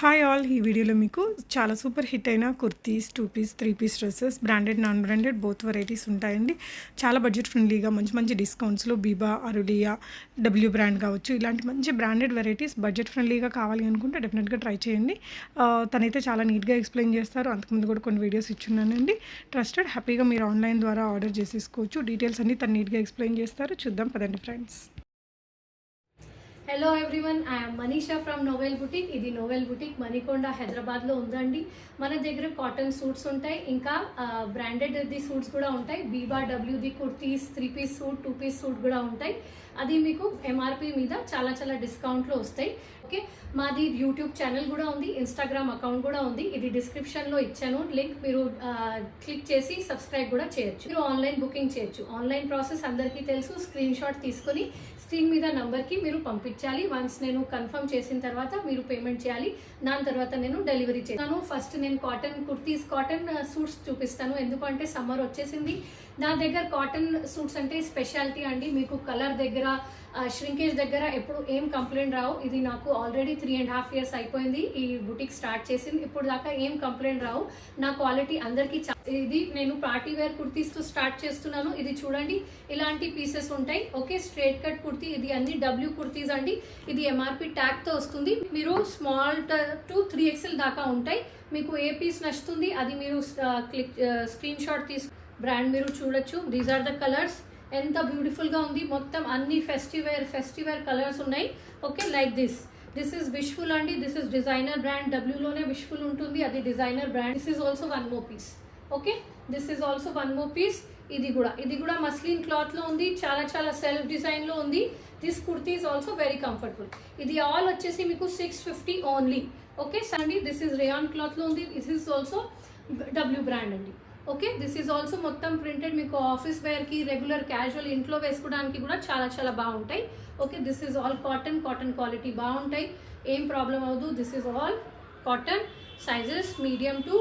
Hi all ఈ వీడియోలో మీకు చాలా సూపర్ హిట్ అయిన kurtis two piece three piece dresses branded non branded both varieties ఉంటాయండి. చాలా బడ్జెట్ ఫ్రెండ్లీగా మంచి మంచి డిస్కౌంట్స్లో బీబా అరులియా డబ్ల్యూ బ్రాండ్ కావచ్చు. ఇలాంటి మంచి బ్రాండెడ్ వెరైటీస్ బడ్జెట్ ఫ్రెండ్లీగా కావాలి అనుకుంటే డెఫినెట్గా ట్రై చేయండి. తనైతే చాలా నీట్గా ఎక్స్ప్లెయిన్ చేస్తారు. అంతకుముందు కూడా కొన్ని వీడియోస్ ఇచ్చున్నానండి. ట్రస్టెడ్ హ్యాపీగా మీరు ఆన్లైన్ ద్వారా ఆర్డర్ చేసేసుకోవచ్చు. డీటెయిల్స్ అన్ని తను నీట్గా ఎక్స్ప్లెయిన్ చేస్తారు. చూద్దాం పదండి friends hello everyone I'm Manisha from novel boutique ఇది నోవెల్ బుటిక్ మణికొండ హైదరాబాద్లో ఉందండి. మన దగ్గర కాటన్ సూట్స్ ఉంటాయి ఇంకా బ్రాండెడ్ ది సూట్స్ కూడా ఉంటాయి. Biba డబ్ల్యూది kurtis three piece suit two piece suit కూడా ఉంటాయి. అది మీకు ఎంఆర్పి మీద చాలా చాలా డిస్కౌంట్లో వస్తాయి. ఓకే. మాది యూట్యూబ్ ఛానల్ కూడా ఉంది ఇన్స్టాగ్రామ్ అకౌంట్ కూడా ఉంది. ఇది డిస్క్రిప్షన్లో ఇచ్చాను. లింక్ మీరు క్లిక్ చేసి సబ్స్క్రైబ్ కూడా చేయొచ్చు. మీరు ఆన్లైన్ బుకింగ్ చేయొచ్చు. ఆన్లైన్ ప్రాసెస్ అందరికీ తెలుసు. స్క్రీన్ షాట్ తీసుకొని స్క్రీన్ మీద నంబర్కి మీరు పంపించాలి. వన్స్ నేను కన్ఫర్మ్ చేసిన తర్వాత మీరు పేమెంట్ చేయాలి. దాని తర్వాత నేను డెలివరీ చేస్తాను. ఫస్ట్ నేను cotton kurtis cotton suits uh, చూపిస్తాను. ఎందుకంటే సమ్మర్ వచ్చేసింది. నా దగ్గర కాటన్ సూట్స్ అంటే స్పెషాలిటీ అండి. మీకు కలర్ దగ్గర ష్రింకేజ్ దగ్గర ఎప్పుడు ఏం కంప్లైంట్ రావు. ఇది నాకు already three and half years అయిపోయింది. ఈ బుటిక్ స్టార్ట్ చేసింది. ఇప్పుడు దాకా ఏం కంప్లైంట్ రావు. నా క్వాలిటీ అందరికీ ఇది నేను పార్టీ వేర్ కుర్తీస్తో స్టార్ట్ చేస్తున్నాను. ఇది చూడండి. ఇలాంటి పీసెస్ ఉంటాయి. Okay straight cut kurti. ఇది అన్ని డబ్ల్యూ కుర్తీస్ అండి. ఇది ఎంఆర్పి ట్యాగ్తో వస్తుంది. మీరు స్మాల్ టు త్రీ ఎక్స్ఎల్ దాకా ఉంటాయి. మీకు ఏ పీస్ నచ్చుతుంది అది మీరు క్లిక్ స్క్రీన్ షాట్ తీసుకు బ్రాండ్ మీరు చూడొచ్చు. దీస్ ఆర్ ద కలర్స్ ఎంత బ్యూటిఫుల్గా ఉంది. మొత్తం అన్ని festive wear festive wear colours ఉన్నాయి. Okay like this this is Wishful అండి. దిస్ ఇస్ డిజైనర్ బ్రాండ్ డబ్ల్యూలోనే విష్ఫుల్ ఉంటుంది. అది designer brand this is also one more piece okay this is also one more piece ఇది కూడా. ఇది కూడా muslin క్లాత్లో ఉంది. చాలా చాలా సెల్ఫ్ డిజైన్లో ఉంది. This kurti is also very comfortable ఇది ఆల్ వచ్చేసి మీకు సిక్స్ ఫిఫ్టీ ఓన్లీ ఓకే సండి దిస్ ఇస్ రేయాన్ క్లాత్లో ఉంది. This is also W brand అండి. ఓకే దిస్ ఈజ్ ఆల్సో మొత్తం ప్రింటెడ్ మీకు ఆఫీస్ వేర్కి రెగ్యులర్ క్యాజువల్ ఇంట్లో వేసుకోవడానికి కూడా చాలా చాలా బాగుంటాయి. Okay this is all cotton cotton quality బాగుంటాయి. ఏం ప్రాబ్లం అవ్వదు. This is all cotton sizes medium to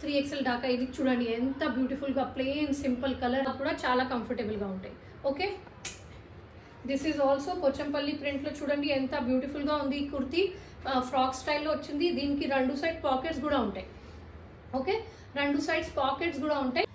three XL దాకా. ఇది చూడండి ఎంత బ్యూటిఫుల్గా ప్లెయిన్ సింపుల్ కలర్ కూడా చాలా కంఫర్టబుల్గా ఉంటాయి. Okay this is also Kochampalli ప్రింట్లో చూడండి ఎంత బ్యూటిఫుల్గా ఉంది. ఈ కుర్తీ ఫ్రాక్ స్టైల్లో వచ్చింది. దీనికి రెండు సైడ్ పాకెట్స్ కూడా ఉంటాయి. ఓకే? రెండు సైడ్స్ పాకెట్స్ కూడా ఉంటాయి.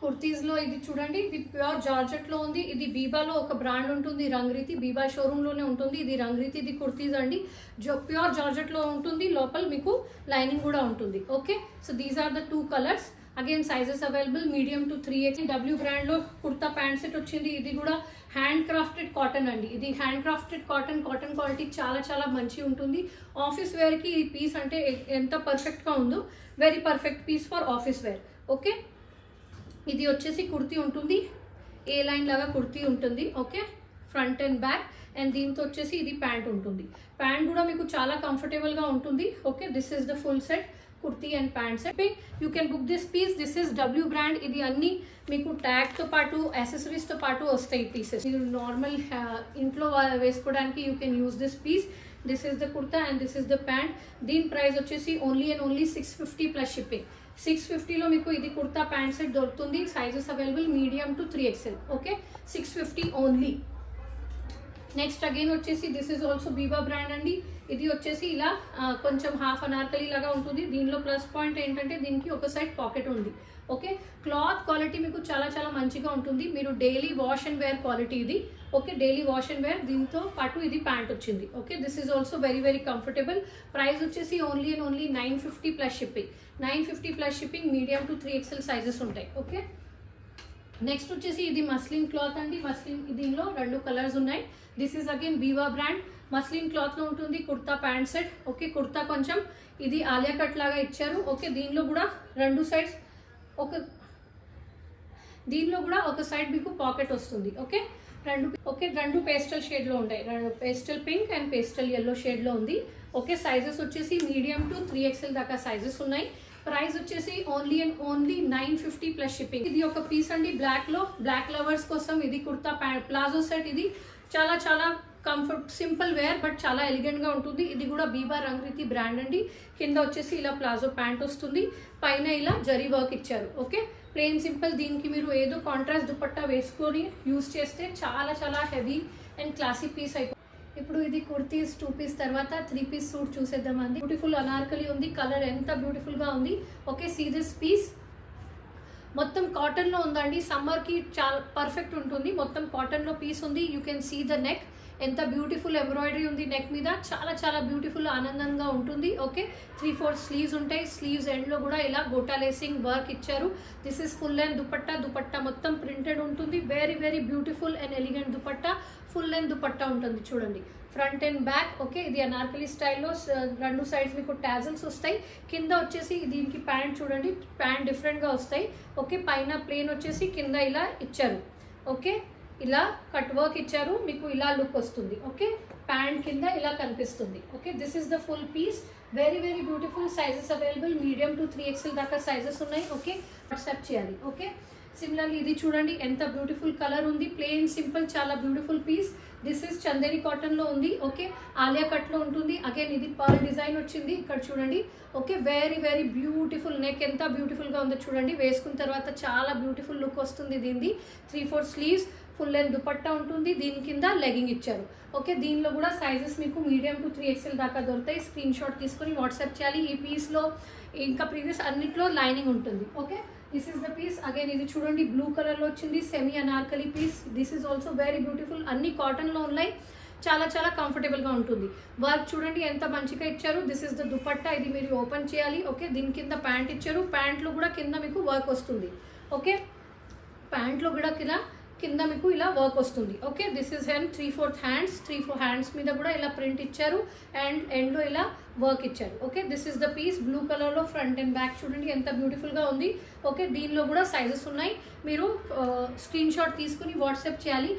కుర్తీస్లో ఇది చూడండి ఇది ప్యూర్ జార్జెట్లో ఉంది. ఇది బీబాలో ఒక బ్రాండ్ ఉంటుంది రంగ్రీతి. బీబా షోరూంలోనే ఉంటుంది. ఇది రంగ్రీతి ఇది కుర్తీస్ అండి. జో ప్యూర్ జార్జెట్లో ఉంటుంది. లోపల మీకు లైనింగ్ కూడా ఉంటుంది. Okay? So these are the two colours again sizes available medium to three X W బ్రాండ్లో కుర్తా ప్యాంట్ సెట్ వచ్చింది. ఇది కూడా హ్యాండ్ క్రాఫ్టెడ్ కాటన్ అండి. ఇది hand crafted cotton cotton quality చాలా చాలా మంచి ఉంటుంది. ఆఫీస్ వేర్కి ఈ పీస్ అంటే ఎంత పర్ఫెక్ట్గా ఉందో very perfect piece for office wear okay ఇది వచ్చేసి కుర్తీ ఉంటుంది. ఏ లైన్ లాగా కుర్తీ ఉంటుంది. Okay front and back and దీంతో వచ్చేసి ఇది ప్యాంట్ ఉంటుంది. ప్యాంట్ కూడా మీకు చాలా కంఫర్టబుల్గా ఉంటుంది. Okay this is the full set kurti and pant set you can book this piece this is W brand ఇది అన్ని మీకు ట్యాగ్తో పాటు యాక్సెసరీస్తో పాటు వస్తాయి పీసెస్ మీరు నార్మల్ uh, ఇంట్లో వేసుకోవడానికి you can use this piece this is the kurta and this is the pant దీని ప్రైస్ వచ్చేసి only and only six fifty plus shipping six ఫిఫ్టీలో మీకు ఇది కుర్తా ప్యాంట్ సెట్ దొరుకుతుంది. Sizes available medium to three XL okay six fifty only next again వచ్చేసి this is also Biba brand అండి. ఇది వచ్చేసి ఇలా కొంచెం హాఫ్ అనార్కలి లాగా ఉంటుంది. దీనిలో ప్లస్ పాయింట్ ఏంటంటే దీనికి ఒక సైడ్ పాకెట్ ఉంది. ఓకే క్లాత్ క్వాలిటీ మీకు చాలా చాలా మంచిగా ఉంటుంది. మీరు daily wash and wear quality ఇది. Okay daily wash and wear దీంతో పాటు ఇది ప్యాంట్ వచ్చింది. Okay this is also very very comfortable price వచ్చేసి only and only nine fifty plus shipping nine fifty plus shipping medium to three XL sizes ఉంటాయి. Okay next వచ్చేసి ఇది muslin cloth అండి. Muslin దీనిలో రెండు కలర్స్ ఉన్నాయి. This is again Biba brand muslin క్లాత్లో ఉంటుంది kurta pant set okay kurta కొంచెం ఇది ఆలియా కట్ లాగా ఇచ్చారు. ఓకే దీనిలో కూడా రెండు సైడ్స్ ఒక దీనిలో కూడా ఒక సైడ్ మీకు పాకెట్ వస్తుంది. ఓకే రెండు ఓకే రెండు పేస్టల్ షేడ్లో ఉంటాయి. రెండు pastel pink and pastel yellow షేడ్లో ఉంది. ఓకే సైజెస్ వచ్చేసి మీడియం టు త్రీ ఎక్స్ఎల్ దాకా సైజెస్ ఉన్నాయి. ప్రైస్ వచ్చేసి only and only nine fifty plus shipping ఇది ఒక పీస్ అండి బ్లాక్లో బ్లాక్ లవర్స్ కోసం ఇది కుర్తా ప్లాజో సెట్ ఇది. చాలా చాలా కంఫర్ట్ సింపుల్ వేర్ బట్ చాలా ఎలిగెంట్గా ఉంటుంది. ఇది కూడా బీబా రంగ్రీతి బ్రాండ్ అండి. కింద వచ్చేసి ఇలా ప్లాజో ప్యాంట్ వస్తుంది. పైన ఇలా జరీ వర్క్ ఇచ్చారు. ఓకే ప్లెయిన్ సింపుల్ దీనికి మీరు ఏదో కాంట్రాస్ట్ దుపట్టా వేసుకొని యూస్ చేస్తే చాలా చాలా హెవీ అండ్ క్లాసిక్ పీస్ అయిపోతుంది ఇప్పుడు ఇది కుర్తీస్ టూ పీస్ తర్వాత త్రీ పీస్ సూట్ చూసేద్దామండి బ్యూటిఫుల్ అనార్కలి ఉంది కలర్ ఎంత బ్యూటిఫుల్గా ఉంది ఓకే సీ దిస్ పీస్ మొత్తం కాటన్లో ఉందండి సమ్మర్కి చాలా పర్ఫెక్ట్ ఉంటుంది మొత్తం కాటన్లో పీస్ ఉంది you can see the neck ఎంత బ్యూటిఫుల్ ఎంబ్రాయిడరీ ఉంది నెక్ మీద. చాలా చాలా బ్యూటిఫుల్ ఆనందంగా ఉంటుంది. ఓకే త్రీ ఫోర్ స్లీవ్స్ ఉంటాయి. స్లీవ్స్ ఎండ్లో కూడా ఇలా గోటాలేసింగ్ వర్క్ ఇచ్చారు. This is full length dupatta dupatta మొత్తం ప్రింటెడ్ ఉంటుంది. Very very beautiful and elegant dupatta full length dupatta ఉంటుంది. చూడండి. ఫ్రంట్ అండ్ బ్యాక్ ఓకే ఇది అనార్కలి స్టైల్లో రెండు సైడ్స్ మీకు టాజల్స్ వస్తాయి. కింద వచ్చేసి దీనికి ప్యాంట్ చూడండి. ప్యాంట్ డిఫరెంట్గా వస్తాయి. ఓకే పైన ప్లేన్ వచ్చేసి కింద ఇలా ఇచ్చారు. ఓకే ఇలా కట్ వర్క్ ఇచ్చారు మీకు ఇలా లుక్ వస్తుంది ఓకే? ప్యాంట్ కింద ఇలా కనిపిస్తుంది okay? This is the full piece very very beautiful sizes available medium to three XL దాకా సైజెస్ ఉన్నాయి ఓకే? వాట్సాప్ చేయాలి ఓకే? సిమిలర్లీ ఇది చూడండి ఎంత బ్యూటిఫుల్ కలర్ ఉంది. ప్లెయిన్ సింపుల్ చాలా beautiful piece this is Chanderi కాటన్లో ఉంది ఓకే? ఆలియా కట్లో ఉంటుంది. అగైన్ ఇది పర్ డిజైన్ వచ్చింది ఇక్కడ చూడండి okay? Very very beautiful neck ఎంత బ్యూటిఫుల్గా ఉందో చూడండి. వేసుకున్న తర్వాత చాలా బ్యూటిఫుల్ లుక్ వస్తుంది దీనిది. Three four sleeves full length dupatta ఉంటుంది దీని కింద లెగింగ్ ఇచ్చారు. ఓకే దీనిలో కూడా సైజెస్ మీకు మీడియం టు త్రీ ఎక్స్ఎల్ దాకా దొరుకుతాయి. స్క్రీన్ షాట్ తీసుకొని వాట్సాప్ చేయాలి. ఈ పీస్లో ఇంకా ప్రీవియస్ అన్నిట్లో లైనింగ్ ఉంటుంది. Okay this is the piece again ఇది చూడండి బ్లూ కలర్లో వచ్చింది semi Anarkali piece this is also very beautiful అన్ని కాటన్లో ఉన్నాయి. చాలా చాలా కంఫర్టబుల్గా ఉంటుంది. వర్క్ చూడండి ఎంత మంచిగా ఇచ్చారు. This is the dupatta. ఇది మీరు ఓపెన్ చేయాలి. ఓకే దీని కింద ప్యాంట్ ఇచ్చారు. ప్యాంట్లో కూడా కింద మీకు వర్క్ వస్తుంది. ఓకే ప్యాంట్లో కూడా కింద కింద మీకు ఇలా వర్క్ వస్తుంది. Okay this is hand three fourth hands three four hands మీద కూడా ఇలా ప్రింట్ ఇచ్చారు అండ్ ఎండ్లో ఇలా వర్క్ ఇచ్చారు. Okay this is the piece blue కలర్లో ఫ్రంట్ అండ్ బ్యాక్ చూడండి ఎంత బ్యూటిఫుల్గా ఉంది. ఓకే దీనిలో కూడా సైజెస్ ఉన్నాయి. మీరు uh, స్క్రీన్ షాట్ తీసుకుని వాట్సాప్ చేయాలి.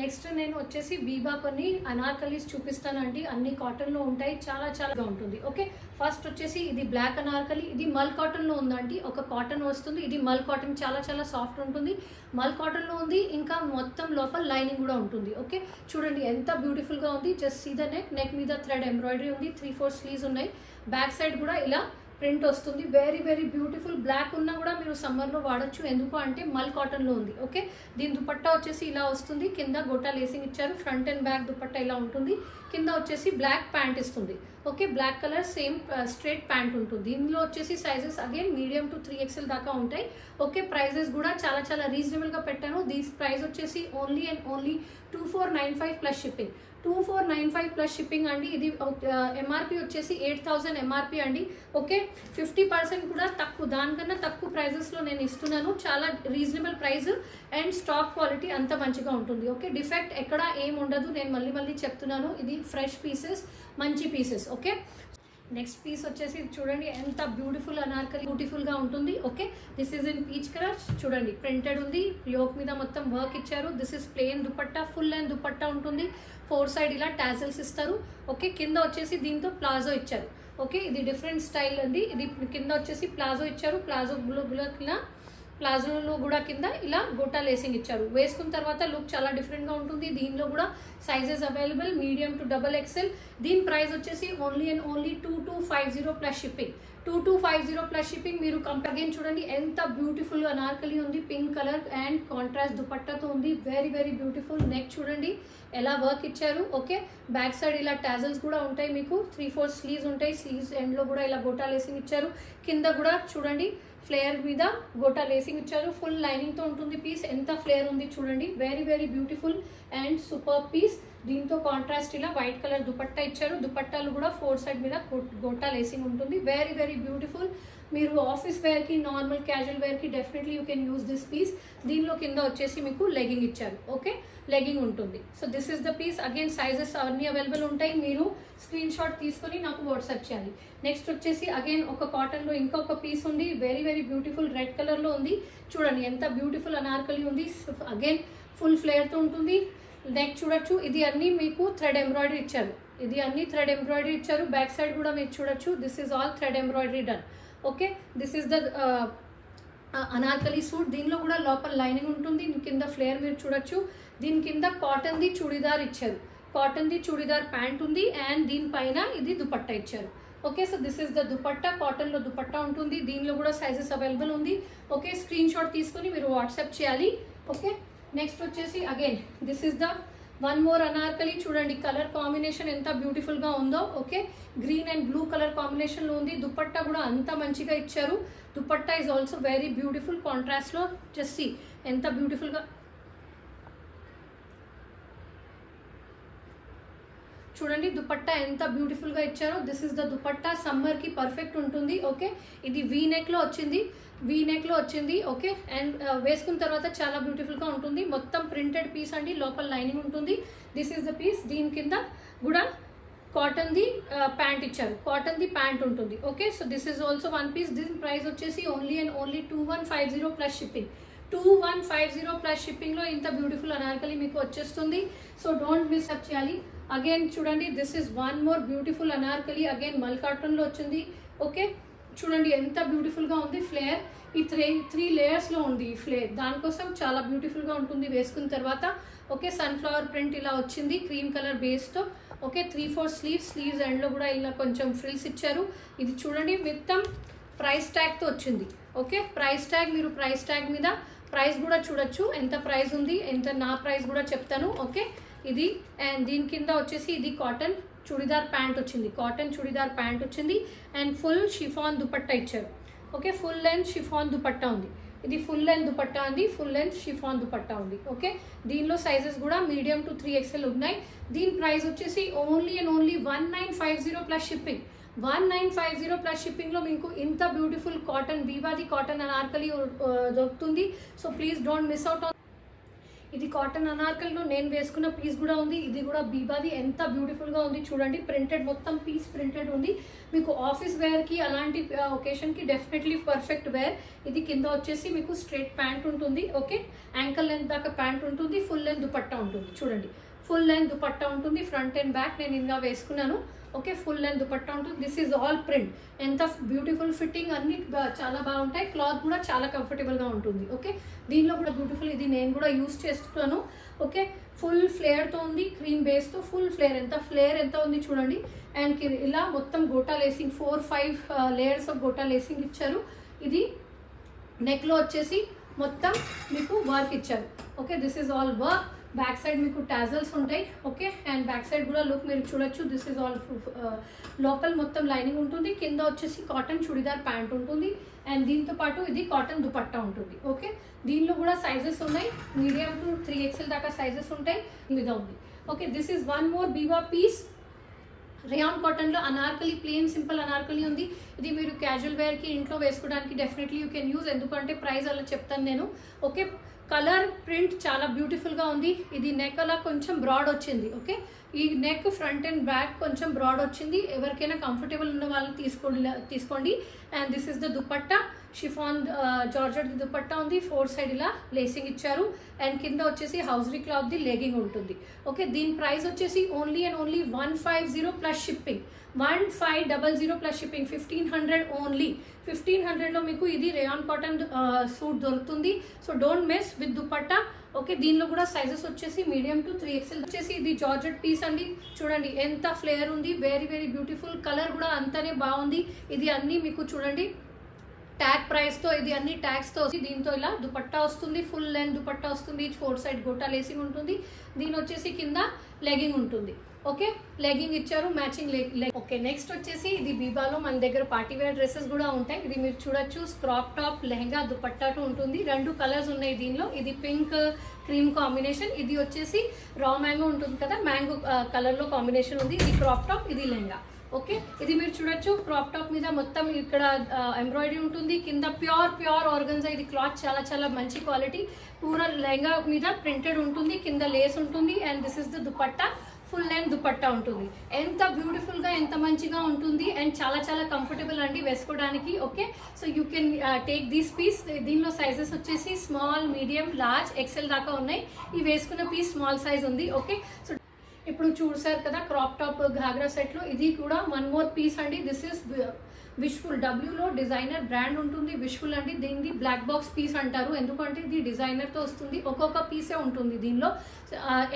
నెక్స్ట్ నేను వచ్చేసి బీబా కొన్ని అనార్కలీస్ చూపిస్తానండి అన్ని కాటన్లో ఉంటాయి. చాలా చాలా ఉంటుంది. ఓకే ఫస్ట్ వచ్చేసి ఇది బ్లాక్ అనార్కలి. ఇది మల్ కాటన్లో ఉందండి. ఒక కాటన్ వస్తుంది. ఇది మల్ కాటన్ చాలా చాలా సాఫ్ట్ ఉంటుంది. మల్ కాటన్లో ఉంది. ఇంకా మొత్తం లోపల లైనింగ్ కూడా ఉంటుంది. ఓకే చూడండి ఎంత బ్యూటిఫుల్గా ఉంది. Just see the neck neck మీద థ్రెడ్ ఎంబ్రాయిడరీ ఉంది. త్రీ ఫోర్ స్లీవ్స్ ఉన్నాయి. బ్యాక్ సైడ్ కూడా ఇలా ప్రింట్ వస్తుంది. వెరీ వెరీ బ్యూటిఫుల్ బ్లాక్ ఉన్నా కూడా మీరు సమ్మర్లో వాడచ్చు. ఎందుకు అంటే మల్ కాటన్లో ఉంది. ఓకే దీని దుపట్టా వచ్చేసి ఇలా వస్తుంది. కింద గోటా లేసింగ్ ఇచ్చారు. ఫ్రంట్ అండ్ బ్యాక్ దుపట్టా ఇలా ఉంటుంది. కింద వచ్చేసి బ్లాక్ ప్యాంట్ ఇస్తుంది. Okay black colour same straight pant ఉంటుంది. దీనిలో వచ్చేసి sizes again medium to three XL దాకా ఉంటాయి. ఓకే ప్రైజెస్ కూడా చాలా చాలా రీజనబుల్గా పెట్టాను. దీస్ ప్రైస్ వచ్చేసి only and only two four nine five plus shipping two four nine five plus shipping అండి. ఇది ఎంఆర్పి వచ్చేసి ఎయిట్ థౌజండ్ ఎంఆర్పి అండి. ఓకే? ఫిఫ్టీ పర్సెంట్ కూడా తక్కువ. దానికన్నా తక్కువ ప్రైజెస్లో నేను ఇస్తున్నాను. చాలా reasonable price and stock quality అంత మంచిగా ఉంటుంది. ఓకే? డిఫెక్ట్ ఎక్కడ ఏం ఉండదు. నేను మళ్ళీ మళ్ళీ చెప్తున్నాను. ఇది ఫ్రెష్ పీసెస్ మంచి పీసెస్ ఓకే? నెక్స్ట్ పీస్ వచ్చేసి చూడండి ఎంత బ్యూటిఫుల్ అనార్కలి బ్యూటిఫుల్గా ఉంటుంది. Okay this is in peach colour చూడండి ప్రింటెడ్ ఉంది. యోక్ మీద మొత్తం వర్క్ ఇచ్చారు. This is plain dupatta full and dupatta ఉంటుంది. ఫోర్ సైడ్ ఇలా టాజల్స్ ఇస్తారు. ఓకే కింద వచ్చేసి దీంతో ప్లాజో ఇచ్చారు. ఓకే ఇది డిఫరెంట్ స్టైల్ అండి. ఇది కింద వచ్చేసి ప్లాజో ఇచ్చారు. ప్లాజో ఇలా ప్లాజోలో కూడా కింద ఇలా గోటా లేసింగ్ ఇచ్చారు. వేసుకున్న తర్వాత లుక్ చాలా డిఫరెంట్గా ఉంటుంది. దీనిలో కూడా sizes available medium to double XL దీని ప్రైస్ వచ్చేసి only and only two two five zero plus shipping two two five zero plus shipping మీరు అగైన్ చూడండి ఎంత బ్యూటిఫుల్ అనార్కలి ఉంది. పింక్ కలర్ అండ్ కాంట్రాస్ట్ దుపట్టాతో ఉంది. వెరీ వెరీ బ్యూటిఫుల్ నెక్ చూడండి ఎలా వర్క్ ఇచ్చారు. ఓకే బ్యాక్ సైడ్ ఇలా టాజల్స్ కూడా ఉంటాయి మీకు. త్రీ ఫోర్ స్లీవ్స్ ఉంటాయి. స్లీవ్స్ ఎండ్లో కూడా ఇలా గోటా లేసింగ్ ఇచ్చారు. కింద కూడా చూడండి ఫ్లేయర్ మీద గోటా లేసింగ్ ఇచ్చారు. ఫుల్ లైనింగ్తో ఉంటుంది పీస్. ఎంత ఫ్లేయర్ ఉంది చూడండి. Very very beautiful and super piece దీంతో కాంట్రాస్ట్ ఇలా వైట్ కలర్ దుపట్టా ఇచ్చారు. దుపట్టాలు కూడా ఫోర్ సైడ్ మీద గో- గోటా లేసింగ్ ఉంటుంది. వెరీ వెరీ బ్యూటిఫుల్ మీరు ఆఫీస్ వేర్కి నార్మల్ క్యాజువల్ వేర్కి definitely you can use this piece దీనిలో కింద వచ్చేసి మీకు లెగింగ్ ఇచ్చారు. ఓకే లెగింగ్ ఉంటుంది. So this is the piece again sizes అన్ని అవైలబుల్ ఉంటాయి. మీరు స్క్రీన్ షాట్ తీసుకొని నాకు వాట్సాప్ చేయాలి నెక్స్ట్ వచ్చేసి అగైన్ ఒక కాటన్లో ఇంకొక పీస్ ఉంది. వెరీ వెరీ బ్యూటిఫుల్ రెడ్ కలర్లో ఉంది. చూడండి ఎంత బ్యూటిఫుల్ అనార్కలి ఉంది. అగైన్ ఫుల్ ఫ్లేయర్తో ఉంటుంది. నెక్ చూడొచ్చు ఇది అన్నీ మీకు థ్రెడ్ ఎంబ్రాయిడరీ ఇచ్చారు. ఇది అన్ని థ్రెడ్ ఎంబ్రాయిడరీ ఇచ్చారు. బ్యాక్ సైడ్ కూడా మీరు చూడొచ్చు. This is all thread embroidery done okay this is the Anarkali suit దీనిలో కూడా లోపల లైనింగ్ ఉంటుంది. దీని కింద ఫ్లేయర్ మీరు చూడొచ్చు. దీని కింద కాటన్ది చుడిదార్ ఇచ్చారు. కాటన్ది చుడిదార్ ప్యాంట్ ఉంది. అండ్ దీనిపైన ఇది దుపట్టా ఇచ్చారు. Okay so this is the dupatta. కాటన్లో దుపట్టా ఉంటుంది. దీనిలో కూడా సైజెస్ అవైలబుల్ ఉంది. ఓకే స్క్రీన్ షాట్ తీసుకొని మీరు వాట్సాప్ చేయాలి. ఓకే నెక్స్ట్ వచ్చేసి again this is the one more Anarkali చూడండి కలర్ కాంబినేషన్ ఎంత బ్యూటిఫుల్గా ఉందో okay green and blue colour కాంబినేషన్లో ఉంది. దుపట్టా కూడా అంత మంచిగా ఇచ్చారు. Dupatta is also very beautiful కాంట్రాస్ట్లో లో ఎంత బ్యూటిఫుల్గా చూడండి దుపట్టా ఎంత బ్యూటిఫుల్గా ఇచ్చారో. This is the dupatta. సమ్మర్కి పర్ఫెక్ట్ ఉంటుంది ఓకే ఇది వీ నెక్లో వచ్చింది. వీ నెక్లో వచ్చింది ఓకే అండ్ uh, వేసుకున్న తర్వాత చాలా బ్యూటిఫుల్గా ఉంటుంది. మొత్తం ప్రింటెడ్ పీస్ అండి లోపల లైనింగ్ ఉంటుంది. దిస్ ఈజ్ ద పీస్ దీని కింద కూడా కాటన్ ది ప్యాంట్ ఇచ్చారు. కాటన్ ది ప్యాంట్ ఉంటుంది okay so this is also one piece దీని ప్రైస్ వచ్చేసి only and only two one five zero plus shipping two one five zero plus షిప్పింగ్లో ఇంత బ్యూటిఫుల్ అనార్కలి మీకు వచ్చేస్తుంది. సో డోంట్ మిస్ అప్ చేయాలి. అగైన్ చూడండి this is one more beautiful Anarkali. Again mul కాటన్లో వచ్చింది ఓకే చూడండి ఎంత బ్యూటిఫుల్గా ఉంది ఫ్లేయర్ ఈ త్రీ త్రీ లేయర్స్లో ఉంది ఈ ఫ్లేర్ దానికోసం చాలా బ్యూటిఫుల్గా ఉంటుంది వేసుకున్న తర్వాత. ఓకే సన్ఫ్లవర్ ప్రింట్ ఇలా వచ్చింది cream colour బేస్తో okay three four sleeves sleeves ఎండ్లో కూడా ఇలా కొంచెం ఫ్రిల్స్ ఇచ్చారు. ఇది చూడండి మొత్తం ప్రైస్ ట్యాగ్తో వచ్చింది. ఓకే ప్రైస్ ట్యాగ్ మీరు ప్రైస్ ట్యాగ్ మీద ప్రైస్ కూడా చూడొచ్చు. ఎంత ప్రైస్ ఉంది ఎంత నా ప్రైస్ కూడా చెప్తాను. ఓకే ఇది అండ్ దీని కింద వచ్చేసి ఇది కాటన్ చుడిదార్ ప్యాంట్ వచ్చింది. కాటన్ చుడిదార్ ప్యాంట్ వచ్చింది. అండ్ ఫుల్ షిఫాన్ దుపట్టా ఇచ్చారు. Okay full length chiffon dupatta ఉంది. ఇది ఫుల్ లెంత్ దుపట్టా ఉంది ఫుల్ లెంత్ షిఫాన్ దుపట్టా ఉంది. ఓకే దీనిలో సైజెస్ కూడా మీడియం టు త్రీ ఎక్స్ఎల్ ఉన్నాయి. దీని ప్రైస్ వచ్చేసి only and only one nine five zero plus shipping. One nine five zero plus షిప్పింగ్లో మీకు ఇంత బ్యూటిఫుల్ కాటన్ బీబాది కాటన్ అనార్కలి దొరుకుతుంది. So please don't miss out ఇది కాటన్ అనార్కల్లో నేను వేసుకున్న పీస్ కూడా ఉంది. ఇది కూడా బీబాది ఎంత బ్యూటిఫుల్గా ఉంది చూడండి. ప్రింటెడ్ మొత్తం పీస్ ప్రింటెడ్ ఉంది. మీకు ఆఫీస్ వేర్కి అలాంటి ఒకేషన్కి డెఫినెట్లీ పర్ఫెక్ట్ వేర్ ఇది కింద వచ్చేసి మీకు స్ట్రేట్ ప్యాంట్ ఉంటుంది. ఓకే యాంకల్ లెంత్ దాకా ప్యాంట్ ఉంటుంది. ఫుల్ లెంత్ దుపట్టా ఉంటుంది. చూడండి. ఫుల్ లెంత్ దుపట్టా ఉంటుంది. ఫ్రంట్ అండ్ బ్యాక్ నేను ఇంకా వేసుకున్నాను. ఓకే ఫుల్ లెంత్ దుపట్టా ఉంటుంది. దిస్ ఈజ్ ఆల్ ప్రింట్ ఎంత బ్యూటిఫుల్ ఫిట్టింగ్ అన్ని చాలా బాగుంటాయి. క్లాత్ కూడా చాలా కంఫర్టబుల్గా ఉంటుంది. ఓకే? దీనిలో కూడా బ్యూటిఫుల్ ఇది నేను కూడా యూస్ చేస్తున్నాను. ఓకే? ఫుల్ ఫ్లేయర్తో ఉంది క్రీమ్ బేస్తో ఫుల్ ఫ్లేయర్ ఎంత ఫ్లేయర్ ఎంత ఉంది చూడండి. అండ్ ఇలా మొత్తం gota lacing four five layers of gota lacing ఇచ్చారు. ఇది నెక్లో వచ్చేసి మొత్తం మీకు వర్క్ ఇచ్చారు. Okay? This is all work back side మీకు టాజల్స్ ఉంటాయి ఓకే? అండ్ బ్యాక్ సైడ్ కూడా లుక్ మీరు చూడొచ్చు. దిస్ ఇస్ ఆల్ లోపల మొత్తం లైనింగ్ ఉంటుంది. కింద వచ్చేసి కాటన్ చుడిదార్ ప్యాంట్ ఉంటుంది. అండ్ దీంతో పాటు ఇది కాటన్ దుపట్టా ఉంటుంది ఓకే? దీనిలో కూడా సైజెస్ ఉన్నాయి. మీడియం టు త్రీ ఎక్స్ఎల్ దాకా సైజెస్ ఉంటాయి. మీద ఉంది okay? This is one more Biba piece rayon కాటన్లో అనార్కలి ప్లెయిన్ సింపుల్ అనార్కలి ఉంది. ఇది మీరు క్యాజువల్ వేర్కి ఇంట్లో వేసుకోవడానికి డెఫినెట్లీ యూ కెన్ యూజ్ ఎందుకంటే ప్రైస్ అలా చెప్తాను నేను ఓకే? కలర్ ప్రింట్ చాలా బ్యూటిఫుల్గా ఉంది. ఇది నెక్ అలా కొంచెం బ్రాడ్ వచ్చింది ఓకే ఈ నెక్ ఫ్రంట్ అండ్ బ్యాక్ కొంచెం బ్రాడ్ వచ్చింది. ఎవరికైనా కంఫర్టబుల్ ఉన్న వాళ్ళు తీసుకోండి తీసుకోండి. And this is the dupatta chiffon georgette dupatta ఉంది. ఫోర్ సైడ్ ఇలా లేసింగ్ ఇచ్చారు. అండ్ కింద వచ్చేసి హౌస్రీ క్లాత్ ది లెగింగ్ ఉంటుంది ఓకే దీని ప్రైస్ వచ్చేసి only and only one five zero plus shipping one five double zero plus shipping fifteen hundred only fifteen హండ్రెడ్లో మీకు ఇది రేయాన్ కాటన్ సూట్ దొరుకుతుంది. So don't miss with dupatta okay దీనిలో కూడా sizes వచ్చేసి మీడియం టు త్రీ ఎక్స్ఎల్ వచ్చేసి ఇది georgette piece అండి. చూడండి ఎంత ఫ్లేయర్ ఉంది. వెరీ వెరీ బ్యూటిఫుల్ కలర్ కూడా అంతనే బాగుంది. ఇది అన్నీ మీకు చూడండి. ట్యాగ్ ప్రైస్తో ఇది అన్ని ట్యాగ్స్తో దీంతో ఇలా దుపట్టా వస్తుంది. ఫుల్ లెంత్ దుపట్టా వస్తుంది. ఫోర్ సైడ్ గోటా లేసింగ్ ఉంటుంది. దీని వచ్చేసి కింద లెగింగ్ ఉంటుంది. ఓకే లెగింగ్ ఇచ్చారు మ్యాచింగ్ లెగ్ ఓకే నెక్స్ట్ వచ్చేసి ఇది బీబాలో మన దగ్గర పార్టీ వేర్ డ్రెస్సెస్ కూడా ఉంటాయి. ఇది మీరు చూడొచ్చు క్రాప్ టాప్ లెహంగా దుపట్టాటు ఉంటుంది. రెండు కలర్స్ ఉన్నాయి దీనిలో. ఇది పింక్ క్రీమ్ కాంబినేషన్ ఇది వచ్చేసి రా మ్యాంగో ఉంటుంది కదా మ్యాంగో కలర్లో కాంబినేషన్ ఉంది. ఇది క్రాప్ టాప్ ఇది లెహంగా. ఓకే ఇది మీరు చూడొచ్చు క్రాప్ టాప్ మీద మొత్తం ఇక్కడ ఎంబ్రాయిడరీ ఉంటుంది. కింద ప్యూర్ ప్యూర్ ఆర్గన్జా ఇది క్లాత్ చాలా చాలా మంచి క్వాలిటీ పూర లెహంగా మీద ప్రింటెడ్ ఉంటుంది. కింద లేస్ ఉంటుంది. And this is the dupatta full length dupatta ఉంటుంది. ఎంత బ్యూటిఫుల్గా ఎంత మంచిగా ఉంటుంది అండ్ చాలా చాలా కంఫర్టబుల్ అండి వేసుకోవడానికి okay? So you can take these piece. దీనిలో సైజెస్ వచ్చేసి స్మాల్ మీడియం లార్జ్ ఎక్సెల్ దాకా ఉన్నాయి. ఈ వేసుకున్న పీస్ స్మాల్ సైజ్ ఉంది ఓకే? సో ఇప్పుడు చూసారు కదా క్రాప్ టాప్ ఘాగ్రా సెట్లో ఇది కూడా వన్ మోర్ పీస్ అండి. దిస్ ఇస్ విష్ఫుల్ డబ్ల్యూలో డిజైనర్ బ్రాండ్ ఉంటుంది విష్ఫుల్ అండి. దీన్ని బ్లాక్ బాక్స్ పీస్ అంటారు. ఎందుకంటే ఇది డిజైనర్తో వస్తుంది. ఒక్కొక్క పీసే ఉంటుంది దీనిలో.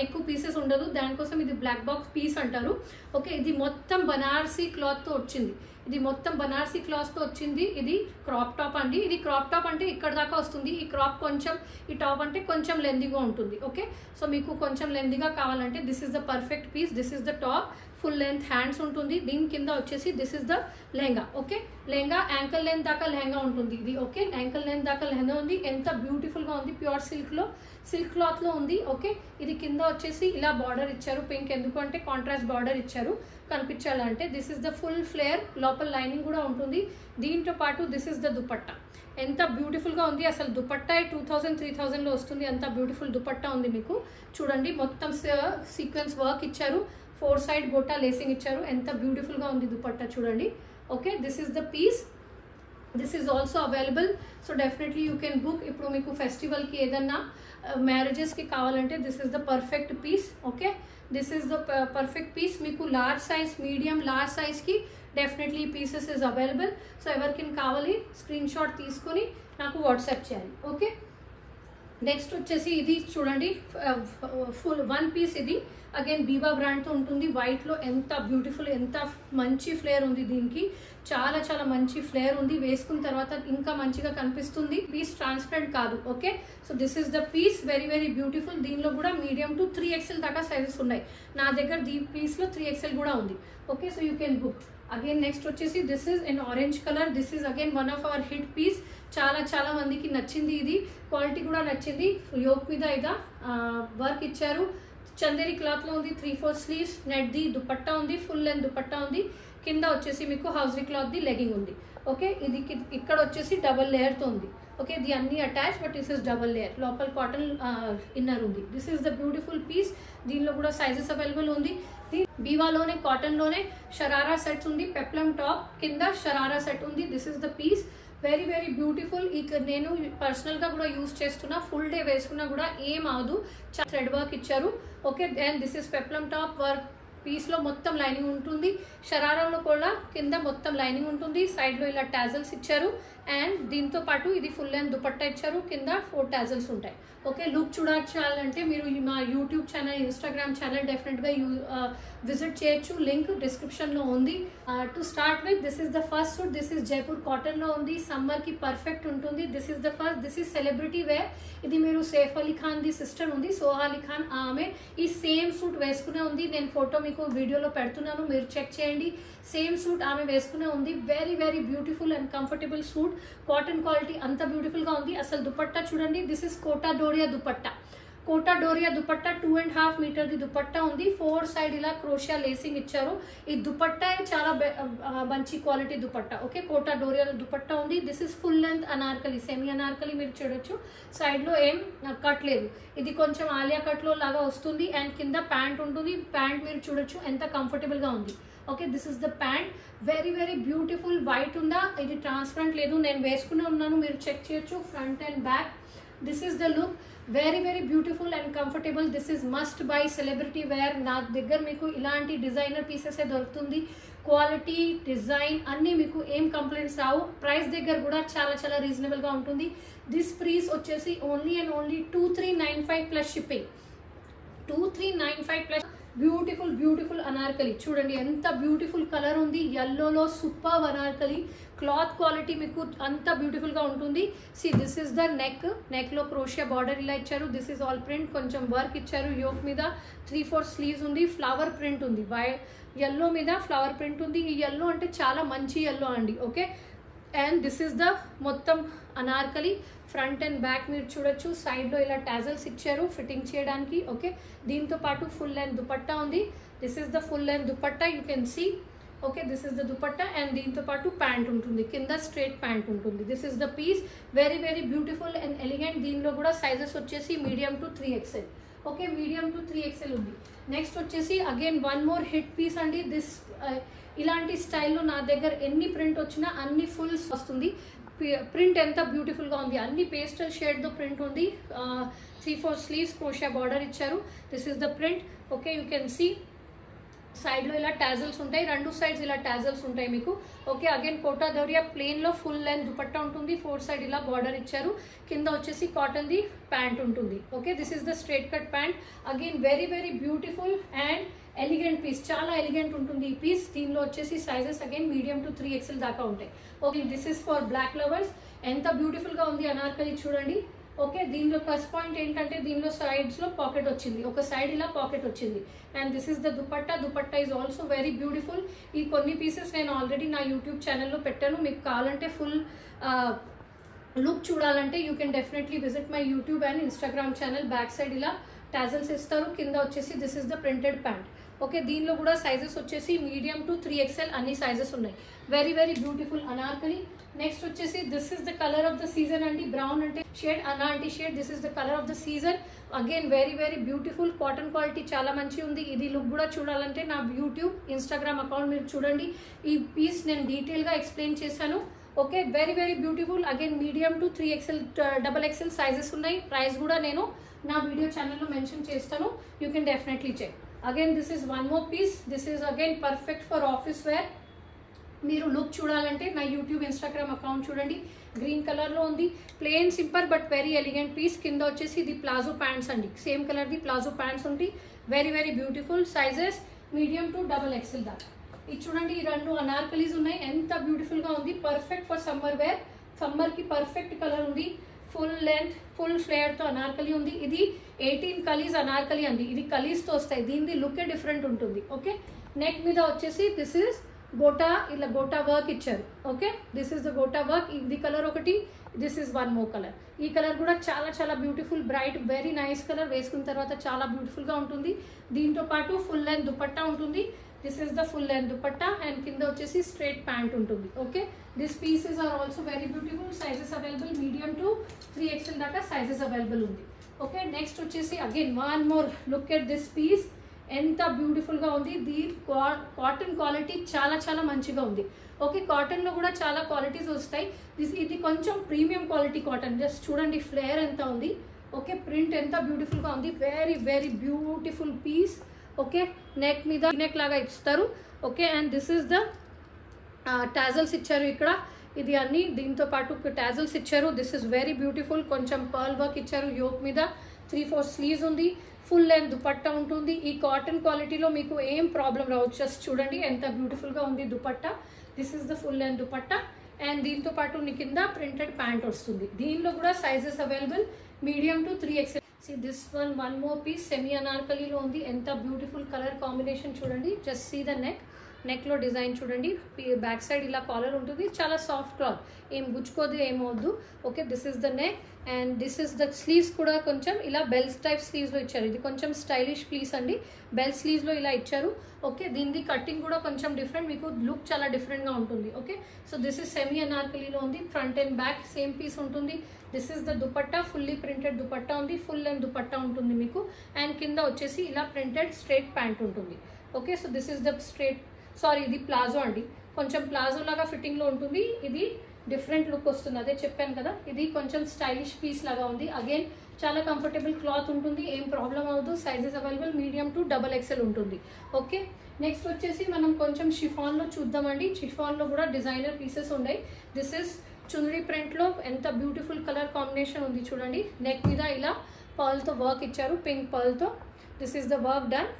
ఎక్కువ పీసెస్ ఉండదు. దానికోసం ఇది బ్లాక్ బాక్స్ పీస్ అంటారు. ఓకే ఇది మొత్తం బనారసీ క్లాత్తో వచ్చింది. ఇది మొత్తం బనారసీ క్లాత్తో వచ్చింది. ఇది క్రాప్ టాప్ అండి. ఇది క్రాప్ టాప్ అంటే ఇక్కడ దాకా వస్తుంది. ఈ క్రాప్ కొంచెం ఈ టాప్ అంటే కొంచెం లెందీగా ఉంటుంది. ఓకే సో మీకు కొంచెం లెందీగా కావాలంటే this is the perfect piece this is the top full length hands ఉంటుంది. దీని కింద వచ్చేసి this is the lehenga okay? Lehenga ankle length దాకా లెహంగా ఉంటుంది ఇది ఓకే? యాంకల్ లెంత్ దాకా లెహంగా ఉంది. ఎంత బ్యూటిఫుల్గా ఉంది. ప్యూర్ సిల్క్లో సిల్క్ క్లాత్లో ఉంది ఓకే? ఇది కింద వచ్చేసి ఇలా బార్డర్ ఇచ్చారు. పింక్ ఎందుకంటే కాంట్రాస్ట్ బార్డర్ ఇచ్చారు. కనిపించాలంటే this is the full flare లోపల లైనింగ్ కూడా ఉంటుంది. దీంతో పాటు దిస్ ఇస్ ద దుపట్టా. ఎంత బ్యూటిఫుల్గా ఉంది. అసలు దుపట్టా టూ థౌజండ్ త్రీ థౌజండ్లో వస్తుంది. అంత బ్యూటిఫుల్ దుపట్టా ఉంది మీకు. చూడండి మొత్తం uh, సీక్వెన్స్ వర్క్ ఇచ్చారు. ఫోర్ సైడ్ గోటా లేసింగ్ ఇచ్చారు. ఎంత బ్యూటిఫుల్గా ఉంది దుపట్టా చూడండి. Okay this is the piece this is also available so definitely you can book ఇప్పుడు మీకు ఫెస్టివల్కి ఏదన్నా uh, మ్యారేజెస్కి కావాలంటే this is the perfect piece okay this is the perfect piece మీకు large size medium large సైజ్కి definitely pieces is available so ఎవరికి కావాలి screen shot తీసుకొని నాకు వాట్సాప్ చేయాలి ఓకే నెక్స్ట్ వచ్చేసి ఇది చూడండి. ఫుల్ వన్ పీస్ ఇది. అగైన్ బీబా బ్రాండ్తో ఉంటుంది. వైట్లో ఎంత బ్యూటిఫుల్ ఎంత మంచి ఫ్లేర్ ఉంది దీనికి. చాలా చాలా మంచి ఫ్లేర్ ఉంది. వేసుకున్న తర్వాత ఇంకా మంచిగా కనిపిస్తుంది. పీస్ ట్రాన్స్పరెంట్ కాదు okay so this is the piece very very beautiful దీనిలో కూడా మీడియం టు త్రీ ఎక్స్ఎల్ దాకా సైజెస్ ఉన్నాయి. నా దగ్గర దీ పీస్లో త్రీ ఎక్స్ఎల్ కూడా ఉంది. Okay so you can book again next వచ్చేసి this is in orange colour this is again one of our hit piece చాలా చాలా మందికి నచ్చింది ఇది. క్వాలిటీ కూడా నచ్చింది. యోక్ మీద ఇదా వర్క్ ఇచ్చారు. చందేరి క్లాత్లో ఉంది త్రీ ఫోర్ స్లీవ్స్ నెట్ది దుపట్టా ఉంది ఫుల్ లెంత్ దుపట్టా ఉంది. కింద వచ్చేసి మీకు హౌజరీ క్లాత్ది లెగింగ్ ఉంది. ఓకే ఇది ఇక్కడ వచ్చేసి డబల్ లేయర్తో ఉంది. ఓకే ది అన్ని attach but this is double layer లోపల కాటన్ ఇన్నర్ uh, ఉంది. This is the beautiful piece దీనిలో కూడా సైజెస్ అవైలబుల్ ఉంది. బీవాలోనే కాటన్లోనే షరారా సెట్స్ ఉంది. పెప్లం టాప్ కింద షరారా సెట్ ఉంది. This is the piece very very beautiful ఇక నేను పర్సనల్గా కూడా యూస్ చేస్తున్నా. ఫుల్ డే వేసుకున్నా కూడా ఏం అవదు థ్రెడ్ వర్క్ ఇచ్చారు. Okay then this is peplum top work పీస్లో మొత్తం లైనింగ్ ఉంటుంది. షరారాలో కూడా కింద మొత్తం లైనింగ్ ఉంటుంది. సైడ్లో ఇలా టాజల్స్ ఇచ్చారు. అండ్ దీంతో పాటు ఇది ఫుల్ అండ్ దుపట్టా ఇచ్చారు. కింద ఫోర్ టాజల్స్ ఉంటాయి. ఓకే లుక్ చూడాలంటే మీరు మా యూట్యూబ్ ఛానల్ ఇన్స్టాగ్రామ్ ఛానల్ డెఫినెట్గా యూ విజిట్ చేయొచ్చు. లింక్ డిస్క్రిప్షన్లో ఉంది. To start with this is the first suit this is Jaipur కాటన్లో ఉంది. సమ్మర్కి పర్ఫెక్ట్ ఉంటుంది. This is the first this is celebrity wear ఇది మీరు సేఫ్ అలీ ఖాన్ ది సిస్టర్ ఉంది. సోహా అలీ ఖాన్ ఆమె ఈ సేమ్ సూట్ వేసుకునే ఉంది. నేను ఫోటో మీకు వీడియోలో పెడుతున్నాను. మీరు చెక్ చేయండి. సేమ్ సూట్ ఆమె వేసుకునే ఉంది. Very very beautiful and comfortable suit cotton quality అంత బ్యూటిఫుల్గా ఉంది. అసలు దుపట్టా చూడండి. This is Kota Doria dupatta. Kota Doria dupatta two and half మీటర్ది dupatta ఉంది. ఫోర్ సైడ్ ఇలా క్రోషియా లేసింగ్ ఇచ్చారు. ఈ దుపట్టా చాలా మంచి క్వాలిటీ దుపట్టా. ఓకే కోటా డోరియా దుపట్టా ఉంది. This is full length anarkali semi anarkali మీరు చూడొచ్చు. సైడ్లో ఏం కట్ లేదు. ఇది కొంచెం ఆలియా కట్లో లాగా వస్తుంది. అండ్ కింద ప్యాంట్ ఉంటుంది. ప్యాంట్ మీరు చూడొచ్చు. ఎంత కంఫర్టబుల్గా ఉంది. Okay this is the pant very very beautiful white ఉందా? ఇది ట్రాన్స్పరెంట్ లేదు. నేను వేసుకునే ఉన్నాను. మీరు చెక్ చేయొచ్చు. Front and back this is the look very very beautiful and comfortable this is must buy celebrity wear నా దగ్గర మీకు ఇలాంటి డిజైనర్ పీసెసే దొరుకుతుంది. క్వాలిటీ డిజైన్ అన్నీ మీకు ఏం కంప్లైంట్స్ రావు. ప్రైస్ దగ్గర కూడా చాలా చాలా రీజనబుల్గా ఉంటుంది. దిస్ ప్రీస్ వచ్చేసి only and only two three nine five plus shipping two three nine five plus beautiful beautiful anarkali. చూడండి ఎంత బ్యూటిఫుల్ కలర్ ఉంది. ఎల్లోలో సూపర్ అనార్కలి. క్లాత్ క్వాలిటీ మీకు అంత బ్యూటిఫుల్గా ఉంటుంది. See this is the neck నెక్లో crochet border ఇలా ఇచ్చారు. దిస్ ఇస్ ఆల్ ప్రింట్ కొంచెం వర్క్ ఇచ్చారు యోక్ మీద. త్రీ ఫోర్ స్లీవ్స్ ఉంది. ఫ్లవర్ ప్రింట్ ఉంది. బై ఎల్లో మీద ఫ్లవర్ ప్రింట్ ఉంది. ఈ ఎల్లో అంటే చాలా మంచి ఎల్లో అండి. Okay and this is the మొత్తం అనార్కలి ఫ్రంట్ అండ్ బ్యాక్ మీరు చూడొచ్చు. సైడ్లో ఇలా టాజల్స్ ఇచ్చారు ఫిట్టింగ్ చేయడానికి. ఓకే దీంతో పాటు ఫుల్ లెంత్ దుపట్టా ఉంది. This is the full length dupatta you can see okay this is the dupatta and దీంతో పాటు ప్యాంట్ ఉంటుంది. కింద స్ట్రేట్ ప్యాంట్ ఉంటుంది. This is the piece very very beautiful and elegant దీనిలో కూడా సైజెస్ వచ్చేసి medium to three XL okay medium to three XL ఉంది. Next వచ్చేసి again one more hit piece అండి. దిస్ ఇలాంటి స్టైల్లో నా దగ్గర ఎన్ని ప్రింట్ వచ్చినా అన్ని ఫుల్స్ వస్తుంది. ప్రింట్ ఎంత బ్యూటిఫుల్గా ఉంది. అన్ని పేస్టల్ షేడ్తో ప్రింట్ ఉంది. Three four sleeves crochet border ఇచ్చారు. This is the print okay you can see సైడ్లో ఇలా టాజల్స్ ఉంటాయి. రెండు సైడ్స్ ఇలా టాజల్స్ ఉంటాయి మీకు. ఓకే అగైన్ కోటా దొరియా ప్లేన్లో ఫుల్ లెంత్ దుపట్టా ఉంటుంది. ఫోర్ సైడ్ ఇలా బార్డర్ ఇచ్చారు. కింద వచ్చేసి కాటన్ ది ప్యాంట్ ఉంటుంది. Okay this is the straight cut pant. Again very very beautiful and elegant piece. చాలా ఎలిగెంట్ ఉంటుంది ఈ పీస్. దీనిలో వచ్చేసి sizes again medium to three XL దాకా ఉంటాయి. Okay this is for black lovers. ఎంత బ్యూటిఫుల్గా ఉంది అనార్కలి చూడండి. ఓకే దీనిలో ప్లస్ పాయింట్ ఏంటంటే దీనిలో సైడ్స్లో పాకెట్ వచ్చింది. ఒక సైడ్ ఇలా పాకెట్ వచ్చింది. And this is the dupatta dupatta is also very beautiful ఈ కొన్ని పీసెస్ నేను ఆల్రెడీ నా యూట్యూబ్ ఛానల్లో పెట్టాను. మీకు కావాలంటే ఫుల్ లుక్ చూడాలంటే you can definitely visit my YouTube and Instagram channel back side ఇలా టాజల్స్ ఇస్తారు. కింద వచ్చేసి this is the printed pant okay దీనిలో కూడా సైజెస్ వచ్చేసి మీడియం టు త్రీ ఎక్స్ఎల్ అన్ని సైజెస్ ఉన్నాయి. Very very beautiful anarkali. Next వచ్చేసి this is the colour of the season అండి. బ్రౌన్ అంటే షేడ్ అలాంటి shade this is the colour of the season again very very beautiful cotton quality చాలా మంచి ఉంది. ఇది లుక్ కూడా చూడాలంటే నా యూట్యూబ్ ఇన్స్టాగ్రామ్ అకౌంట్ మీరు చూడండి. ఈ పీస్ నేను డీటెయిల్గా ఎక్స్ప్లెయిన్ చేశాను. Okay very very beautiful again medium to three XL double XL sizes ఉన్నాయి. ప్రైస్ కూడా నేను నా వీడియో ఛానల్లో మెన్షన్ చేస్తాను. You can definitely check again this is one more piece this is again perfect for office wear మీరు look చూడాలంటే నా YouTube Instagram account చూడండి. గ్రీన్ కలర్లో ఉంది. Plain simple but very elegant piece కింద వచ్చేసి ఇది ప్లాజో ప్యాంట్స్ అండి. సేమ్ కలర్ది ప్లాజో ప్యాంట్స్ ఉంటాయి very very beautiful sizes medium to double XL దాకా. ఇది చూడండి ఈ రెండు అనార్కలీస్ ఉన్నాయి. ఎంత బ్యూటిఫుల్గా ఉంది. పర్ఫెక్ట్ ఫర్ సమ్మర్ వేర్ సమ్మర్కి పర్ఫెక్ట్ కలర్ ఉంది. ఫుల్ లెంత్ ఫుల్ ఫ్లేయర్తో అనార్కలి ఉంది. ఇది ఎయిటీన్ కలీస్ అనార్కలి అండి. ఇది కలీస్తో వస్తాయి. దీనిది లుకే డిఫరెంట్ ఉంటుంది. ఓకే? నెక్ మీద వచ్చేసి దిస్ ఇస్ గోటా ఇలా గోటా వర్క్ ఇచ్చారు. Okay? This is the gota work. ఇది కలర్ ఒకటి this is one more colour ఈ కలర్ కూడా చాలా చాలా beautiful bright very nice colour వేసుకున్న తర్వాత చాలా బ్యూటిఫుల్గా ఉంటుంది. దీంతో పాటు ఫుల్ లెంత్ దుపట్టా ఉంటుంది. This is the full length dupatta and కింద వచ్చేసి స్ట్రేట్ ప్యాంట్ ఉంటుంది. Okay this pieces are also very beautiful sizes available medium to three XL దాకా సైజెస్ అవైలబుల్ ఉంది. ఓకే నెక్స్ట్ వచ్చేసి again one more look at this piece ఎంత బ్యూటిఫుల్గా ఉంది. దీని కాటన్ క్వాలిటీ చాలా చాలా మంచిగా ఉంది. ఓకే కాటన్లో కూడా చాలా క్వాలిటీస్ వస్తాయి. దిస్ ఇది కొంచెం ప్రీమియం క్వాలిటీ కాటన్ జస్ట్ చూడండి ఫ్లేయర్ ఎంత ఉంది. ఓకే ప్రింట్ ఎంత బ్యూటిఫుల్గా ఉంది. Very very beautiful piece okay? Neck మీద నెక్ లాగా ఇస్తారు. Okay? And this is the tassels ఇచ్చారు ఇక్కడ. ఇది అన్ని దీంతో పాటు టాజల్స్ ఇచ్చారు. దిస్ ఇస్ వెరీ బ్యూటిఫుల్ కొంచెం పర్ల్ వర్క్ ఇచ్చారు యోక్ మీద. త్రీ ఫోర్ స్లీవ్స్ ఉంది. ఫుల్ లెంత్ దుపట్టా ఉంటుంది. ఈ కాటన్ క్వాలిటీలో మీకు ఏం ప్రాబ్లం రావచ్చు? జస్ట్ చూడండి. ఎంత బ్యూటిఫుల్గా ఉంది dupatta. This is the full length dupatta. And దీంతో పాటు నీ కింద ప్రింటెడ్ ప్యాంట్ వస్తుంది. దీనిలో కూడా sizes available medium to three X C this one one more piece semi అనార్కలీలో ఉంది ఎంత బ్యూటిఫుల్ కలర్ కాంబినేషన్ చూడండి. జస్ట్ సీ ద నెక్ నెక్లో డిజైన్ చూడండి. బ్యాక్ సైడ్ ఇలా కాలర్ ఉంటుంది. చాలా సాఫ్ట్ క్లాత్. ఏం గుచ్చుకోదు ఏమవద్దు okay this is the neck. And this is the sleeves కూడా కొంచెం ఇలా బెల్స్ టైప్ స్లీవ్స్లో ఇచ్చారు. ఇది కొంచెం స్టైలిష్ ప్లీస్ అండి. బెల్ స్లీవ్స్లో ఇలా ఇచ్చారు. ఓకే దీనిది కటింగ్ కూడా కొంచెం డిఫరెంట్. మీకు లుక్ చాలా డిఫరెంట్గా ఉంటుంది. Okay so this is semi అనార్కలీలో ఉంది. Front and back same piece ఉంటుంది. This is the dupatta. Fully printed dupatta ఉంది. ఫుల్ అండ్ దుపట్టా ఉంటుంది మీకు. అండ్ కింద వచ్చేసి ఇలా ప్రింటెడ్ స్ట్రేట్ ప్యాంట్ ఉంటుంది. Okay so this is the straight sorry ఇది ప్లాజో అండి. కొంచెం ప్లాజో లాగా ఫిట్టింగ్లో ఉంటుంది. ఇది డిఫరెంట్ లుక్ వస్తుంది. అదే చెప్పాను కదా ఇది కొంచెం స్టైలిష్ పీస్ లాగా ఉంది. అగైన్ చాలా కంఫర్టబుల్ క్లాత్ ఉంటుంది. ఏం ప్రాబ్లం అవ్వదు. Sizes available medium to double XL ఉంటుంది. ఓకే నెక్స్ట్ వచ్చేసి మనం కొంచెం షిఫాన్లో చూద్దామండి. షిఫాన్లో కూడా డిజైనర్ పీసెస్ ఉన్నాయి. దిస్ ఇస్ చుందరి ప్రింట్లో ఎంత బ్యూటిఫుల్ కలర్ కాంబినేషన్ ఉంది చూడండి. నెక్ మీద ఇలా పర్ల్తో వర్క్ ఇచ్చారు. Pink పర్ల్తో this is the work done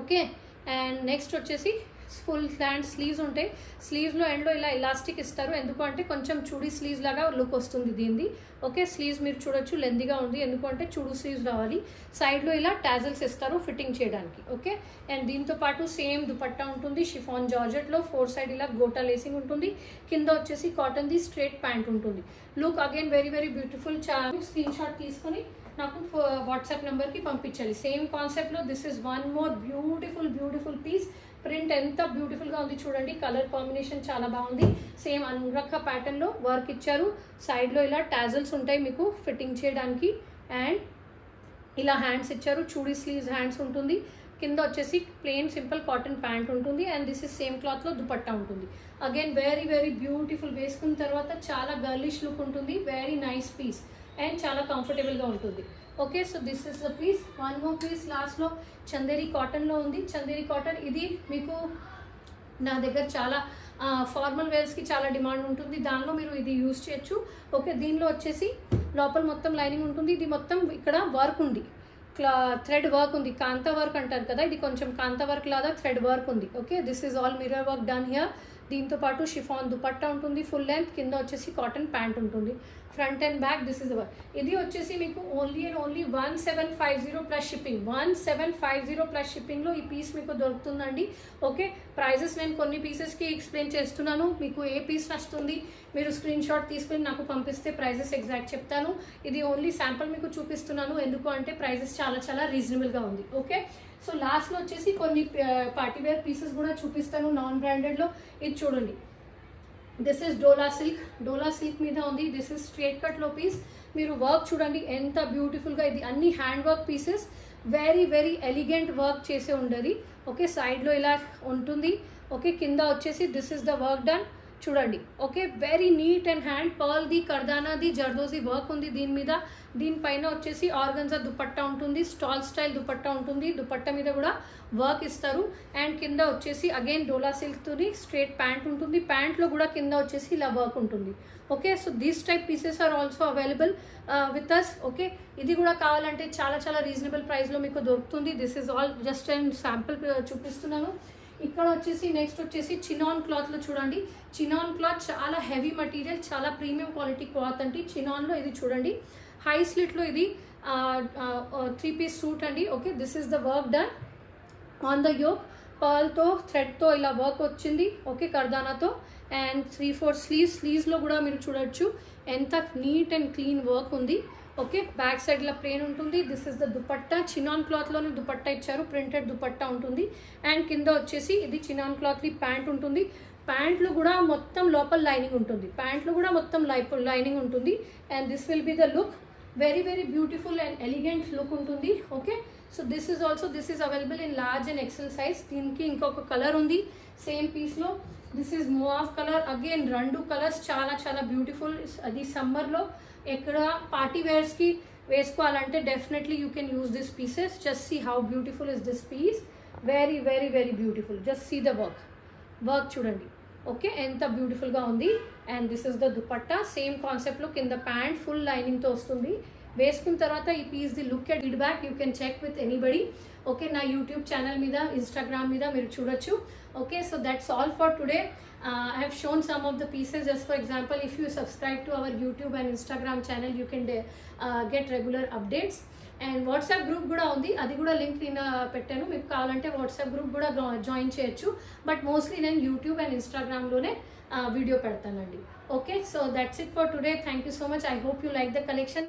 okay and next వచ్చేసి ఫుల్ హ్యాండ్ స్లీవ్స్ ఉంటాయి స్లీవ్స్లో ఎండ్లో ఇలా ఎలాస్టిక్ ఇస్తారు. ఎందుకు అంటే కొంచెం చూడి స్లీవ్స్ లాగా లుక్ వస్తుంది దీనిది. ఓకే స్లీవ్స్ మీరు చూడొచ్చు లెందిగా ఉంది. ఎందుకంటే చూడు స్లీవ్స్ రావాలి. సైడ్లో ఇలా టాజల్స్ ఇస్తారు ఫిట్టింగ్ చేయడానికి. ఓకే అండ్ దీంతో పాటు సేమ్ దుపట్టా ఉంటుంది. షిఫాన్ జార్జెట్లో ఫోర్ సైడ్ ఇలా గోటా లేసింగ్ ఉంటుంది. కింద వచ్చేసి కాటన్ది స్ట్రేట్ ప్యాంట్ ఉంటుంది. Look again very very beautiful చాలా స్క్రీన్ షాట్ తీసుకొని నాకు వాట్సాప్ నెంబర్కి పంపించాలి సేమ్ కాన్సెప్ట్లో this is one more beautiful beautiful piece. Print ఎంత బ్యూటిఫుల్గా ఉంది చూడండి. కలర్ కాంబినేషన్ చాలా బాగుంది. సేమ్ అనురక్క ప్యాటర్న్లో వర్క్ ఇచ్చారు. సైడ్లో ఇలా టాజల్స్ ఉంటాయి మీకు ఫిట్టింగ్ చేయడానికి. అండ్ ఇలా హ్యాండ్స్ ఇచ్చారు. చూడీ స్లీవ్స్ హ్యాండ్స్ ఉంటుంది. కింద వచ్చేసి ప్లెయిన్ సింపుల్ కాటన్ ప్యాంట్ ఉంటుంది. అండ్ దిస్ ఇస్ సేమ్ క్లాత్లో దుపట్టా ఉంటుంది. అగైన్ వెరీ వెరీ బ్యూటిఫుల్ వేసుకున్న తర్వాత చాలా గర్లిష్ లుక్ ఉంటుంది. Very nice piece. అండ్ చాలా కంఫర్టబుల్గా ఉంటుంది. Okay so this is the piece one more piece లాస్ట్లో చందేరి కాటన్లో ఉంది. చందేరి కాటన్ ఇది మీకు నా దగ్గర చాలా ఫార్మల్ వేర్స్కి చాలా డిమాండ్ ఉంటుంది. దానిలో మీరు ఇది యూజ్ చేయొచ్చు. ఓకే దీనిలో వచ్చేసి లోపల మొత్తం లైనింగ్ ఉంటుంది. ఇది మొత్తం ఇక్కడ వర్క్ ఉంది. క్లా థ్రెడ్ వర్క్ ఉంది. కాంతా వర్క్ అంటారు కదా ఇది కొంచెం కాంతా వర్క్ లాగా థ్రెడ్ వర్క్ ఉంది. Okay this is all mirror work done here దీంతో పాటు షిఫాన్ దుపట్టా ఉంటుంది ఫుల్ లెంత్ కింద వచ్చేసి కాటన్ ప్యాంట్ ఉంటుంది. Front and back this is ఇది వచ్చేసి మీకు only and only one seven five zero plus shipping one seven five zero plus షిప్పింగ్లో ఈ పీస్ మీకు దొరుకుతుందండి. ఓకే ప్రైజెస్ నేను కొన్ని పీసెస్కి ఎక్స్ప్లెయిన్ చేస్తున్నాను. మీకు ఏ పీస్ నచ్చుతుంది మీరు స్క్రీన్ షాట్ తీసుకుని నాకు పంపిస్తే ప్రైజెస్ ఎగ్జాక్ట్ చెప్తాను. ఇది ఓన్లీ శాంపుల్ మీకు చూపిస్తున్నాను. ఎందుకు అంటే ప్రైజెస్ చాలా చాలా రీజనబుల్గా ఉంది. ఓకే సో లాస్ట్లో వచ్చేసి కొన్ని పార్టీవేర్ పీసెస్ కూడా చూపిస్తాను నాన్ బ్రాండెడ్లో. ఇది చూడండి. This is dola silk dola silk మీద ఉంది. దిస్ ఇస్ స్ట్రేట్ కట్లో పీస్ మీరు వర్క్ చూడండి ఎంత బ్యూటిఫుల్గా ఇది. అన్ని hand work pieces very very elegant work చేసే ఉండదు. ఓకే సైడ్లో ఇలా ఉంటుంది. ఓకే కింద వచ్చేసి this is the work done చూడండి. Okay very neat and hand పర్ల్ది కర్దానాది జర్దోజీ వర్క్ ఉంది దీని మీద. దీనిపైన వచ్చేసి ఆర్గన్జా దుపట్టా ఉంటుంది స్టాల్ స్టైల్ దుపట్టా ఉంటుంది. దుపట్టా మీద కూడా వర్క్ ఇస్తారు. అండ్ కింద వచ్చేసి అగైన్ డోలా సిల్క్తోని స్ట్రేట్ ప్యాంట్ ఉంటుంది. ప్యాంట్లో కూడా కింద వచ్చేసి ఇలా వర్క్ ఉంటుంది. Okay so these type pieces are also available with us okay ఇది కూడా కావాలంటే చాలా చాలా రీజనబుల్ ప్రైస్లో మీకు దొరుకుతుంది. This is all just and sample చూపిస్తున్నాను. ఇక్కడ వచ్చేసి నెక్స్ట్ వచ్చేసి చినాన్ క్లాత్లో చూడండి. చినాన్ క్లాత్ చాలా హెవీ మటీరియల్ చాలా ప్రీమియం క్వాలిటీ క్లాత్ అండి. చినాన్లో ఇది చూడండి. హై స్లిట్లో ఇది త్రీ పీస్ సూట్ అండి. Okay this is the work done on the yoke పర్ల్తో థ్రెడ్తో ఇలా వర్క్ వచ్చింది. ఓకే కర్దానాతో. అండ్ త్రీ ఫోర్ స్లీవ్స్ స్లీవ్స్లో కూడా మీరు చూడొచ్చు. ఎంత నీట్ అండ్ క్లీన్ వర్క్ ఉంది. ఓకే బ్యాక్ సైడ్లో ప్లేన్ ఉంటుంది. This is the dupatta. Chinon క్లాత్లోనే dupatta ఇచ్చారు. ప్రింటెడ్ దుపట్టా ఉంటుంది. అండ్ కింద వచ్చేసి ఇది చినాన్ క్లాత్ది ప్యాంట్ ఉంటుంది. ప్యాంట్లు కూడా మొత్తం లోపల లైనింగ్ ఉంటుంది. ప్యాంట్లు కూడా మొత్తం లైప్ లైనింగ్ ఉంటుంది. And this will be the look very very beautiful and elegant look ఉంటుంది. Okay so this is also this is available in large and XL size దీనికి ఇంకొక కలర్ ఉంది. Same పీస్లో this is off colour again రెండు colours చాలా చాలా beautiful అది సమ్మర్లో ఎక్కడ పార్టీ వేర్స్కి వేసుకోవాలంటే definitely you can use this pieces just see how beautiful is this piece very very very beautiful just see the work work చూడండి. Okay ఎంత బ్యూటిఫుల్గా ఉంది. And this is the dupatta same కాన్సెప్ట్లో కింద ప్యాంట్ ఫుల్ లైనింగ్తో వస్తుంది. వేసుకున్న తర్వాత ఈ piece the look at feedback you can check with anybody okay నా యూట్యూబ్ ఛానల్ మీద ఇన్స్టాగ్రామ్ మీద మీరు చూడొచ్చు. Okay so that's all for today I have shown some of the pieces just for example if you subscribe to our YouTube and Instagram channel you can get regular updates and WhatsApp group కూడా ఉంది. అది కూడా link నేను పెట్టాను. మీకు కావాలంటే WhatsApp group కూడా join చేయొచ్చు. బట్ మోస్ట్లీ నేను యూట్యూబ్ అండ్ ఇన్స్టాగ్రామ్లోనే వీడియో పెడతానండి. Okay so that's it for today thank you so much I hope you like the collection